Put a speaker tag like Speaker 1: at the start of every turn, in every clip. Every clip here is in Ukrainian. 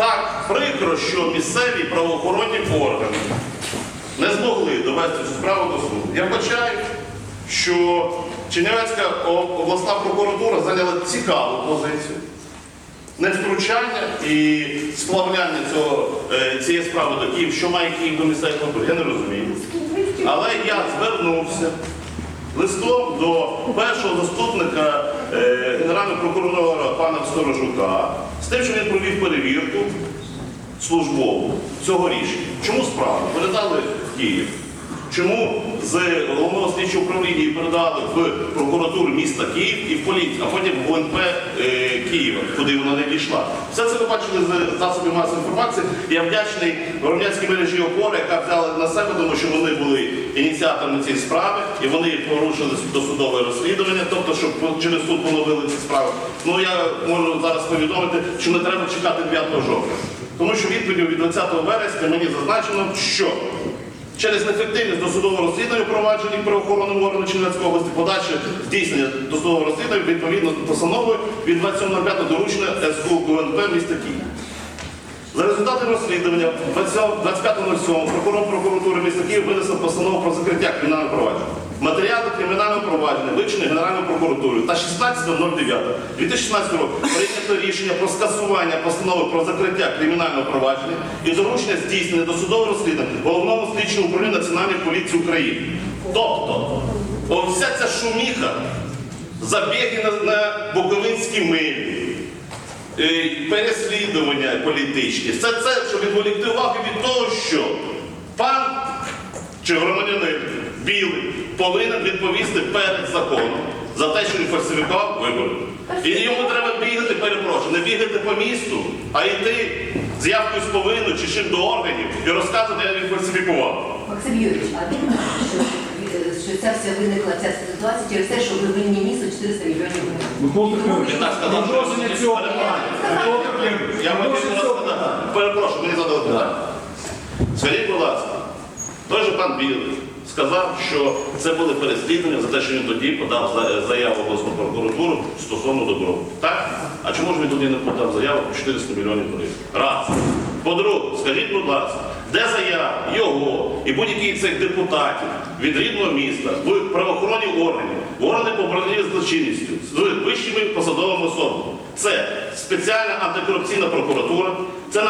Speaker 1: Так, прикро, що місцеві правоохоронні органи не змогли довести цю справу до суду. Я вбачаю, що Чернівецька обласна прокуратура зайняла цікаву позицію. Не втручання і сплавляння цього, е, цієї справи до Київ, що має Київ до місцевих прокуратур, я не розумію. Але я звернувся листом до першого заступника е, генерального прокурора пана Сторожука тим, що він провів перевірку службову цього рішення. Чому справу передали в Київ? Чому з головного слідчого управління передали в прокуратуру міста Київ і в поліцію, а потім в ГУНП е, Києва, куди вона не дійшла? Все це ви бачили з засобів масової інформації. Я вдячний громадянській мережі опори, яка взяла на себе, тому що вони були ініціаторами цієї справи і вони порушили досудове розслідування, тобто, щоб через суд поновили ці справи. Ну я можу зараз повідомити, що не треба чекати 9 жовтня. Тому що відповіддю від 20 вересня мені зазначено, що через неефективність досудового розслідування провадження правоохоронним органом Чернівецької області подальше здійснення досудового розслідування відповідно до постанови від 27.05 доручення СБУ ГУНП міста Києва. За результатами розслідування 25.07 прокурор прокуратури міста Київ винесла постанову про закриття кримінального провадження. Матеріали кримінального провадження вивчені Генеральною прокуратурою та 16.09.2016 року прийнято рішення про скасування постанови про закриття кримінального провадження і доручення здійснення досудового розслідування головному слідчому управління Національної поліції України. Тобто, вся ця шуміха, забіги на, на Буковинські милі, е, переслідування політичні. Все це, щоб відволікти увагу від того, що пан чи громадянин білий повинен відповісти перед законом за те, що він фальсифікував вибори. І йому треба бігати, перепрошую, не бігати по місту, а йти з явкою з повинною чи чим до органів і розказувати, як він фальсифікував.
Speaker 2: Максим Юрійович, а ви думаєте, що, що ця вся виникла ця ситуація через те, що ви винні місто 400 мільйонів гривень?
Speaker 1: Я так сказав, що
Speaker 3: продовження цього питання.
Speaker 1: Я хотів розказати. Перепрошую, мені задали питання. Скажіть, будь ласка, той же пан Білий сказав, що це були переслідування за те, що він тоді подав заяву в обласну прокуратуру стосовно добро. Так? А чому ж він тоді не подав заяву про 400 мільйонів гривень? Раз. По-друге, скажіть, будь ласка, де заява його і будь-яких цих депутатів від рідного міста правоохоронні органи, в органи по боротьбі з злочинністю, з вищими посадовими особами? Це спеціальна антикорупційна прокуратура, це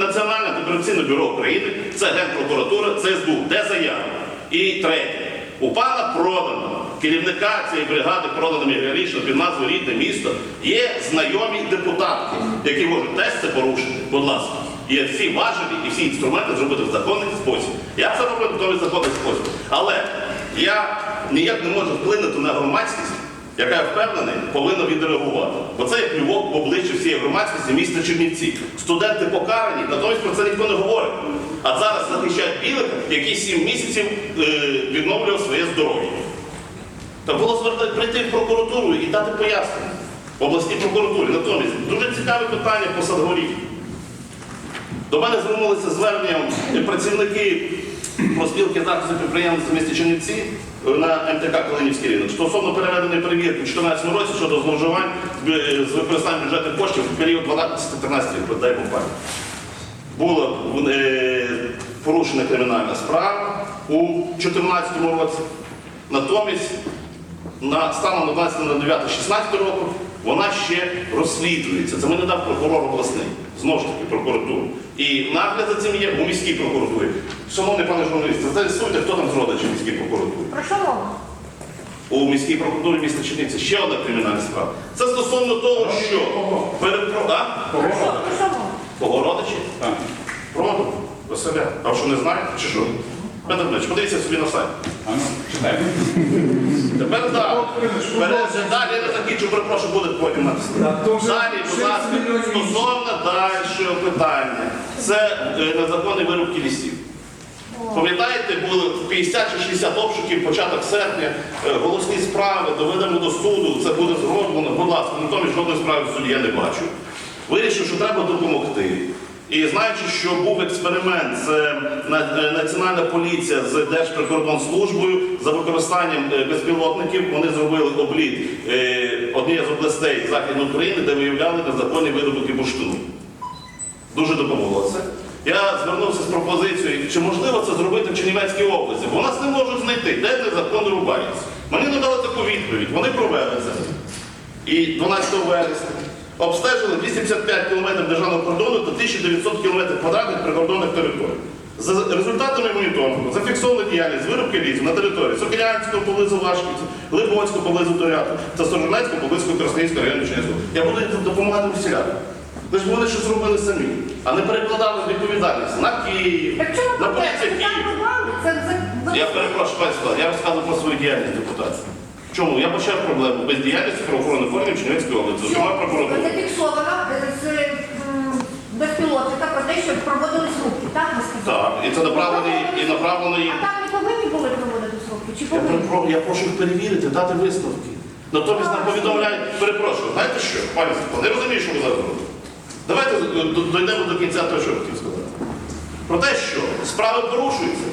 Speaker 1: Національне антикорупційне бюро України, це Генпрокуратура, це СБУ. Де заява? І третє. У пана Проданого, керівника цієї бригади Продана міграрічно під назвою Рідне місто, є знайомі депутатки, які можуть теж це порушити. Будь ласка. Є всі важелі і всі інструменти зробити в законний спосіб. Я це роблю в законний спосіб. Але я ніяк не можу вплинути на громадськість, яка я впевнений, повинна відреагувати. Бо це є плювок в обличчя всієї громадськості міста Чернівці. Студенти покарані, натомість про це ніхто не говорить. А зараз захищають білика, який сім місяців е, відновлював своє здоров'я. Та було прийти в прокуратуру і дати пояснення в обласній прокуратурі. Натомість дуже цікаве питання по Садгорі. До мене звернулися зверненням працівники проспілки захисту підприємництва в місті Чернівці на МТК Калинівський ринок стосовно переведеної перевірки у 2014 році щодо зловживань з- з використанням бюджетних коштів в період 12-13 років, дай пам'ять. Була е, порушена кримінальна справа у 2014 році. Натомість на станом на 12.09.16 року вона ще розслідується. Це мене дав прокурор обласний, знову ж таки прокуратуру. І нагляд за цим є у міській прокуратурі. Шановний пане журналіст, з'ясуйте, хто там з родичів міській прокуратурі.
Speaker 2: Про що мова?
Speaker 1: У міській прокуратурі міста Чернівці ще одна кримінальна справа. Це стосовно того, що перепро... а?
Speaker 2: Про що, про що мова?
Speaker 1: Кого родичі? Проду, Василя. А що не знаєте? Чи що? Петро Дмитрович, подивіться собі на сайт.
Speaker 3: Ну.
Speaker 1: Тепер так. Далі я не закінчу, перепрошую, буде потім написано.
Speaker 3: Так,
Speaker 1: Далі, будь ласка, стосовно дальшого питання. Це е, незаконні вирубки лісів. Пам'ятаєте, було 50 чи 60 обшуків, початок серпня, е, голосні справи, доведемо до суду, це буде зроблено. Будь ласка, натомість жодної справи в суді я не бачу. Вирішив, що треба допомогти. І знаючи, що був експеримент, це на- е, Національна поліція з Держприкордонслужбою за використанням е, безпілотників, вони зробили обліт е, однієї з областей Західної України, де виявляли незаконні видобутки бурштину. дуже допомогло це. Я звернувся з пропозицією, чи можливо це зробити в Чернівецькій області, бо нас не можуть знайти, де незаконно рубається. Мені надали таку відповідь, вони провели це. І 12 вересня обстежили 255 км державного кордону та 1900 км квадратних прикордонних територій. За результатами моніторингу зафіксована діяльність вирубки лісу на території Сокирянського поблизу Вашківця, Либоцького поблизу Торяту та Сторожнецького поблизу Красненського району Чернівського. Я буду допомагати всіляко. Лише вони щось зробили самі, а не перекладали відповідальність на Київ, на
Speaker 3: ви
Speaker 1: поліцію Київ. Я перепрошую, пані я розказую про свою діяльність депутатську. Чому? Я почав проблему бездіяльності правоохоронних органів Чернівецької області, зокрема прокуратури.
Speaker 3: зафіксовано з м, безпілотника про те, що проводились рубки, так?
Speaker 1: Так, і це направлено і направлено їм.
Speaker 3: А там не повинні були проводитись рубки? Чи
Speaker 1: Я,
Speaker 3: повинні?
Speaker 1: перепро- я прошу їх перевірити, дати висновки. Натомість нам повідомляють, перепрошую, знаєте що, пані Світлана, я розумію, що ви зараз робите. Давайте е, дійдемо до кінця того, що я хотів сказати. Про те, що справи порушуються,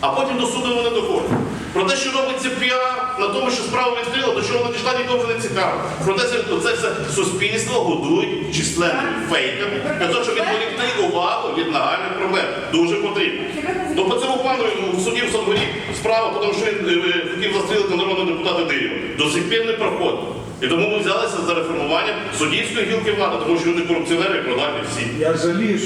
Speaker 1: а потім до суду вони доходять. Про те, що робиться піар на тому, що справа відкрила, до чого вона дійшла, нікому вже не цікаво. Про те, що це все суспільство годують численними фейками для того, щоб відволікти увагу від нагальних проблем. Дуже потрібно. Ну по цьому плану в суді в Сонгорі справа, тому що він е, е, хотів застрілити народного депутата Дирєва. До сих пір не проходить. І тому ми взялися за реформування суддівської гілки влади, тому що вони корупціонери і продажні всі.